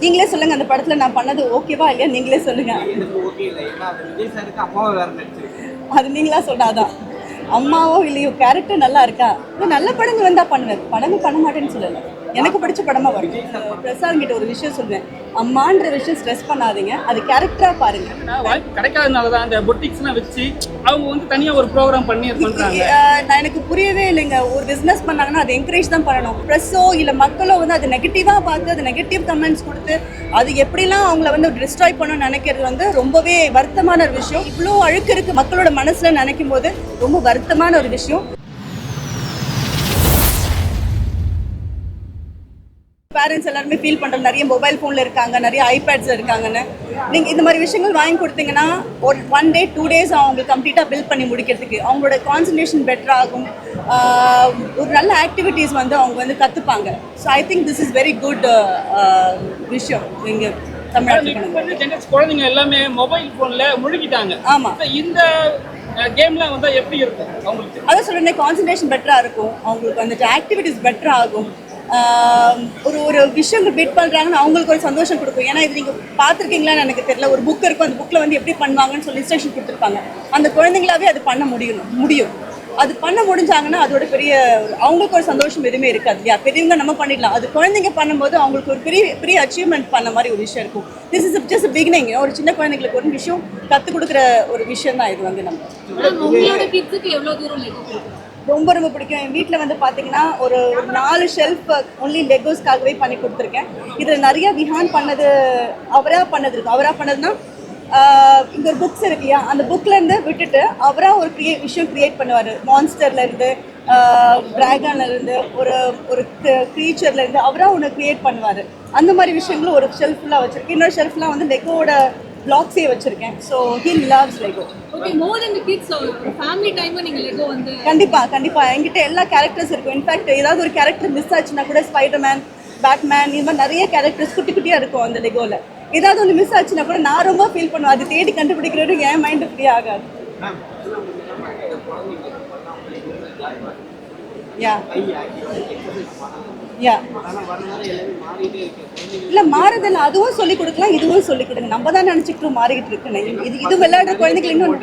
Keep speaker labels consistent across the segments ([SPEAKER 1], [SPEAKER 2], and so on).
[SPEAKER 1] நீங்களே சொல்லுங்க அந்த படத்துல நான் பண்ணது ஓகேவா இல்லையா நீங்களே சொல்லுங்க.
[SPEAKER 2] அது
[SPEAKER 1] நீங்களா சொன்னாதான் அம்மாவோ இல்லையோ கேரக்டர் நல்லா இருக்கா? நல்ல படங்கள் வந்தா பண்ணுவேன். படங்கள் பண்ண மாட்டேன்னு சொல்லல. எனக்கு பிடிச்ச படமா வரும். பிரசாத் கிட்ட ஒரு விஷயம் சொல்லுவேன் அம்மான்ற விஷயம் ஸ்ட்ரெஸ் பண்ணாதீங்க. அது கேரக்டரா பாருங்க.
[SPEAKER 3] வாய்ப்பு கிடைக்காதனால தான் அந்த பொட்டிக்ஸ்லாம் வச்சு அவங்க வந்து தனியா ஒரு ப்ரோக்ராம் பண்ணி
[SPEAKER 1] அஹ் நான் எனக்கு புரியவே இல்லைங்க. ஒரு பிஸ்னஸ் பண்ணாங்கன்னா அது என்கரேஜ் தான் பண்ணணும். ப்ரெஸ்ஸோ இல்லை மக்களோ வந்து அது நெகட்டிவாக பார்த்து அது நெகட்டிவ் கமெண்ட்ஸ் கொடுத்து அது எப்படிலாம் அவங்கள வந்து டிஸ்ட்ராய் பண்ணணும்னு நினைக்கிறது வந்து ரொம்பவே வருத்தமான ஒரு விஷயம். இவ்வளோ அழுக்கு இருக்கு மக்களோட மனசுல நினைக்கும் போது ரொம்ப வருத்தமான ஒரு விஷயம். பேரண்ட்ஸ் எல்லாருமே ஃபீல் பண்ணுறோம் நிறைய மொபைல் ஃபோனில் இருக்காங்க நிறைய ஐபேட்ஸ் இருக்காங்கன்னு. நீங்கள் இந்த மாதிரி விஷயங்கள் வாங்கி கொடுத்தீங்கன்னா ஒரு ஒன் டே டூ டேஸ் அவங்களுக்கு கம்ப்ளீட்டாக பில்ட் பண்ணி முடிக்கிறதுக்கு. அவங்களோட கான்சன்ட்ரேஷன் பெட்டர் ஆகும். ஒரு நல்ல ஆக்டிவிட்டீஸ் வந்து அவங்க வந்து கற்றுப்பாங்க so I think this is very good விஷயம். இங்கே தமிழ்நாட்டில்
[SPEAKER 3] குழந்தைங்க எல்லாமே மொபைல் போன்ல முழுகிட்டாங்க.
[SPEAKER 1] ஆமா.
[SPEAKER 3] இந்த கேம்லாம் வந்தா எப்படி இருக்கும் அவங்களுக்கு?
[SPEAKER 1] அதான் சொல்கிறேன் கான்சன்ட்ரேஷன் பெட்டராக இருக்கும். அவங்களுக்கு வந்துட்டு ஆக்டிவிட்டிஸ் பெட்டர் ஆகும். ஆஹ் ஒரு ஒரு விஷயங்கள் பீட் பண்ணுறாங்கன்னு அவங்களுக்கு ஒரு சந்தோஷம் கொடுக்கும். ஏன்னா இது நீங்கள் பார்த்துருக்கீங்களான்னு எனக்கு தெரியல. ஒரு புக் இருக்கும் அந்த புக்கில் வந்து எப்படி பண்ணுவாங்கன்னு சொல்லி இன்ஸ்ட்ரக்ஷன் கொடுத்துருப்பாங்க. அந்த குழந்தைங்களாவே அது பண்ண முடியும் முடியும். அது பண்ண முடிஞ்சாங்கன்னா அதோட பெரிய அவங்களுக்கு ஒரு சந்தோஷம் எதுவுமே இருக்காது இல்லையா? பெரியவங்க நம்ம பண்ணிடலாம். அது குழந்தைங்க பண்ணும்போது அவங்களுக்கு ஒரு பெரிய பெரிய அச்சீவ்மெண்ட் பண்ண மாதிரி ஒரு விஷயம் இருக்கும். திஸ் இஸ் ஜஸ்ட் பிகினிங் ஒரு சின்ன குழந்தைங்களுக்கு ஒரு விஷயம் கற்றுக் கொடுக்குற ஒரு விஷயம் தான் இது வந்து நம்ம. ரொம்ப ரொம்ப பிடிக்கும். என் வீட்டில் வந்து பார்த்தீங்கன்னா ஒரு நாலு ஷெல்ஃப் ஒன்லி லெகோஸ்க்காகவே பண்ணி கொடுத்துருக்கேன். இதில் நிறைய விஹான் பண்ணது அவராக பண்ணது இருக்கு அவராக பண்ணதுன்னா இங்க ஒரு புக்ஸ் இருக்கு இல்லையா அந்த புக்ல இருந்து விட்டுட்டு அவரா ஒரு கிரியே விஷயம் கிரியேட் பண்ணுவாரு. மான்ஸ்டர்ல இருந்து டிராகன்ல இருந்து ஒரு ஒரு க்ரீச்சர்ல இருந்து அவரா ஒன்று கிரியேட் பண்ணுவாரு. அந்த மாதிரி விஷயங்களும் ஒரு ஷெல்ஃப்லாம் வச்சிருக்கேன். இன்னொரு ஷெல்ஃப்லாம் வந்து லெகோட பிளாக்ஸே வச்சிருக்கேன். So he loves Lego
[SPEAKER 4] okay more then kids family time நீங்க லெகோ வந்து
[SPEAKER 1] கண்டிப்பா கண்டிப்பா. என்கிட்ட எல்லா கேரக்டர்ஸ் இருக்கும். இன்ஃபேக்ட் ஏதாவது ஒரு கேரக்டர் மிஸ் ஆச்சுன்னா கூட ஸ்பைடர்மேன் பேட்மேன் இந்த மாதிரி நிறைய கேரக்டர்ஸ் குட்டி குட்டியா இருக்கும் அந்த லெகோல ஏதாவது ஒன்று மிஸ் ஆச்சுன்னா கூட நான் ரொம்ப ஃபீல் பண்ணுவேன். அது தேடி கண்டுபிடிக்கிறது என் மைண்டு ஃப்ரீ ஆகாது. யா யா இல்லை மாறுதல் அதுவும் சொல்லி கொடுக்கலாம் இதுவும் சொல்லி கொடுங்க. நம்ம தான் நினச்சிக்கிட்டு மாறிக்கிட்டு இருக்குன்னு இது இது விளையாடுற குழந்தைகள் இன்னும்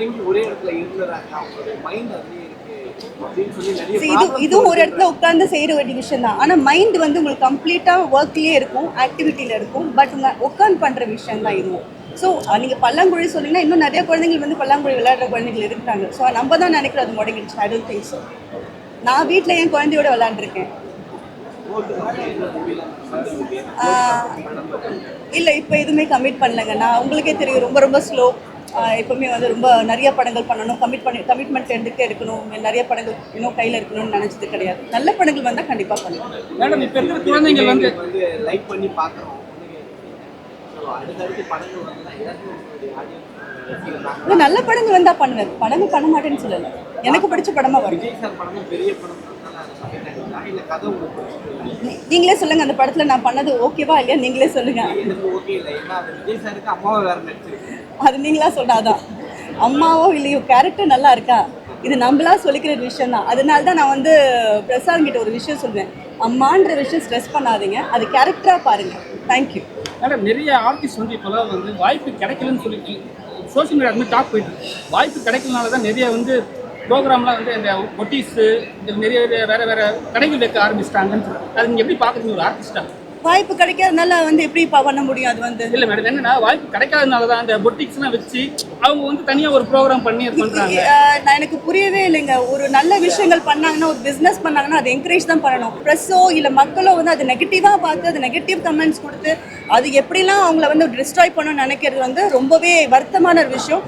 [SPEAKER 1] இது இதுவும் ஒரு இடத்துல உட்கார்ந்து செய்யற வேண்டிய விஷயம் தான். ஆனா மைண்ட் வந்து உங்களுக்கு கம்ப்ளீட்டா ஒர்க்லயே இருக்கும் ஆக்டிவிட்டியில இருக்கும் பட் உங்க உட்கார்ந்து பண்ற விஷயம் தான் இதுவும். ஸோ நீங்க பல்லாங்குழி சொன்னீங்கன்னா இன்னும் நிறைய குழந்தைகள் வந்து பல்லாங்குழி விளையாடுற குழந்தைகள் இருக்காங்க. ஸோ நம்ம தான் நினைக்கிறோம் அது முடங்கிடுச்சு. ஐ டோன்ட் திங்க் ஸோ நான் வீட்டில் என் குழந்தையோட விளையாண்டுருக்கேன். ஆஹ், இல்ல இப்போ எதுவுமே கமிட் பண்ணலங்க. நான் உங்களுக்கே தெரியும் ரொம்ப ரொம்ப ஸ்லோ எப்பவுமே வந்து ரொம்ப நிறைய படங்கள் பண்ணணும் கமிட் பண்ணி கமிட்மெண்ட் எடுத்துகிட்டே இருக்கணும் நிறைய படங்கள் இன்னும் கையில் இருக்கணும்னு நினச்சது கிடையாது. நல்ல படங்கள் வந்தால் கண்டிப்பாக பண்ணுவேன்
[SPEAKER 3] மேடம் இப்ப இருக்கிற குழந்தைகள் வந்து
[SPEAKER 2] வந்து லைக் பண்ணி பார்க்குறோம். படங்கள் வந்து
[SPEAKER 1] நல்ல படங்கள் வந்தால் பண்ணுவேன். படங்கள் பண்ண மாட்டேன்னு சொல்லலை. எனக்கு பிடிச்ச வரும்.
[SPEAKER 2] படம் இல்லை கதை உங்களுக்கு பிடிச்சிருக்கா?
[SPEAKER 1] நீ- நீங்களே சொல்லுங்க அந்த படத்தில் நான் பண்ணது ஓகேவா இல்லையா நீங்களே சொல்லுங்க.
[SPEAKER 2] அது
[SPEAKER 1] நீங்களா சொல்கிறாதான் அம்மாவோ இல்லையோ கேரக்டர் நல்லா இருக்கா? இது நம்மளா சொல்லிக்கிற விஷயம் தான். அதனால தான் நான் வந்து பிரசாத் கிட்ட ஒரு விஷயம் சொல்வேன். அம்மான்ற விஷயம் ஸ்ட்ரெஸ் பண்ணாதீங்க. அது கேரக்டராக பாருங்கள் தேங்க்யூ
[SPEAKER 3] மேடம் நிறைய ஆர்டிஸ்ட் வந்து இப்போலாம் வந்து வாய்ப்பு கிடைக்கலன்னு சொல்லிட்டு சோஷியல் மீடியா வந்து டாக் போயிட்டு வாய்ப்பு கிடைக்கலனால தான் நிறைய வந்து ப்ரோக்ராம்லாம் வந்து இந்த ஒட்டிஸு இந்த நிறைய வேறு வேறு கடைகள் வைக்க ஆரம்பிச்சிட்டாங்கன்னு சொல்றாங்க. அது நீங்கள் எப்படி பார்க்குறீங்க ஒரு ஆர்டிஸ்ட்டாக
[SPEAKER 1] வாய்ப்பு கிடைக்காதனால வந்து எப்படி பண்ண முடியும் அது வந்து?
[SPEAKER 3] இல்லை மேடம் என்னன்னா வாய்ப்பு கிடைக்காதனால தான் இந்த பொட்டிக்ஸ்லாம் வச்சு அவங்க வந்து தனியாக ஒரு ப்ரோக்ராம் பண்ணி
[SPEAKER 1] அஹ் நான் எனக்கு புரியவே இல்லைங்க. ஒரு நல்ல விஷயங்கள் பண்ணாங்கன்னா ஒரு பிஸ்னஸ் பண்ணாங்கன்னா அது என்கரேஜ் தான் பண்ணணும். ப்ரெஸ்ஸோ இல்லை மக்களோ வந்து அது நெகட்டிவாக பார்த்து அது நெகட்டிவ் கமெண்ட்ஸ் கொடுத்து அது எப்படிலாம் அவங்கள வந்து டிஸ்ட்ராய் பண்ணணும்னு நினைக்கிறது வந்து ரொம்பவே வருத்தமான ஒரு விஷயம்.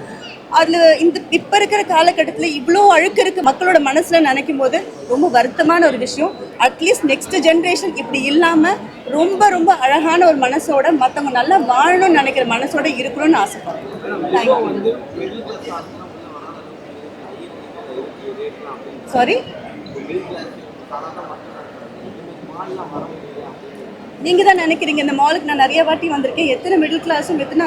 [SPEAKER 1] அதில் இந்த இப்போ இருக்கிற காலகட்டத்தில் இவ்வளோ அழுக்கு இருக்கு மக்களோட மனசில் நினைக்கும் போது ரொம்ப வருத்தமான ஒரு விஷயம். அட்லீஸ்ட் நெக்ஸ்ட் ஜென்ரேஷன் இப்படி இல்லாமல் ரொம்ப ரொம்ப அழகான ஒரு மனசோட மற்றவங்க நல்லா வாழணும்னு நினைக்கிற மனசோட இருக்கணும்னு ஆசைப்படுறேன் சாரி நீங்க தான் நினைக்கிறீங்க இந்த மாலுக்கு நான் நிறைய வாட்டி வந்திருக்கேன். எத்தனை மிடில் கிளாஸும் எத்தனை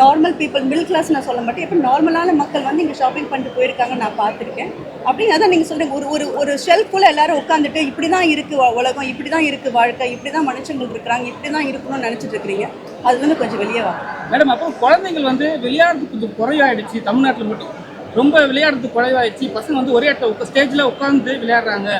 [SPEAKER 1] நார்மல் பீப்புள் மிடில் கிளாஸ் நான் சொல்ல மாட்டேன். இப்போ நார்மலான மக்கள் வந்து இங்கே ஷாப்பிங் பண்ணிட்டு போயிருக்காங்க நான் பார்த்துருக்கேன். அப்படின்னு அதான் நீங்கள் சொல்கிறீங்க ஒரு ஒரு ஒரு ஷெல்ஃபுள்ள எல்லாரும் உட்காந்துட்டு இப்படி தான் இருக்குது உலகம் இப்படி தான் இருக்குது வாழ்க்கை இப்படி தான் மனுஷங்கள் இருக்கிறாங்க இப்படி தான் இருக்கணும்னு நினச்சிட்டு இருக்கிறீங்க. அது வந்து கொஞ்சம் வெளியே வா.
[SPEAKER 3] மேடம் அப்போ குழந்தைகள் வந்து விளையாடுறது கொஞ்சம் குறைவாயிடுச்சு தமிழ்நாட்டில் மட்டும். ரொம்ப விளையாடுறது குறைவாயிடுச்சு. பசங்க வந்து ஒரே இடத்துல ஸ்டேஜில் உட்காந்து விளையாடுறாங்க.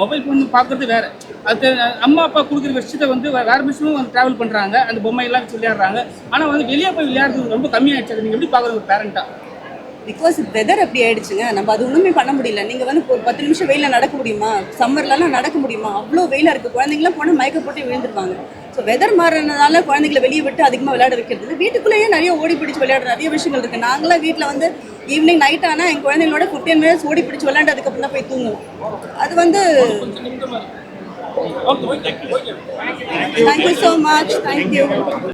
[SPEAKER 3] மொபைல் ஃபோன் பார்க்குறது வேறு. அது அம்மா அப்பா கொடுக்குற விஷயத்தை வந்து வேறு விஷயமும் வந்து ட்ராவல் பண்ணுறாங்க அந்த பொம்மையெல்லாம் வச்சு விளையாடுறாங்க ஆனால் வந்து வெளியே போய் விளையாடுறது ரொம்ப கம்மியாயிடுச்சு. அது நீங்கள் எப்படி பார்க்குறது ஒரு பேரண்ட்டாக
[SPEAKER 1] பிகாஸ் வெதர் அப்படி ஆயிடுச்சுங்க? நம்ம அது ஒன்றுமே பண்ண முடியல. நீங்கள் வந்து ஒரு பத்து நிமிஷம் வெயிலில் நடக்க முடியுமா? சம்மர்லலாம் நடக்க முடியுமா? அவ்வளோ வெயிலாக இருக்குது குழந்தைங்களாம் போனால் மயக்க போட்டு விழுந்துருவாங்க. ஸோ வெதர் மாறினதால குழந்தைங்களை வெளியே விட்டு அதிகமாக விளையாட வைக்கிறது வீட்டுக்குள்ளேயே நிறைய ஓடி பிடிச்சி விளையாடுற நிறைய விஷயங்கள் இருக்குது நாங்களாம் வீட்டில் வந்து ஈவினிங் நைட் ஆனால் என் குழந்தைங்களோட ஃபிஃப்டீன் மினிட்ஸ் ஓடி பிடிச்சி விளையாண்டு அதுக்கப்புறம் தான் போய் தூங்குவோம் அது வந்து தேங்க்யூ ஸோ மச் தேங்க்யூ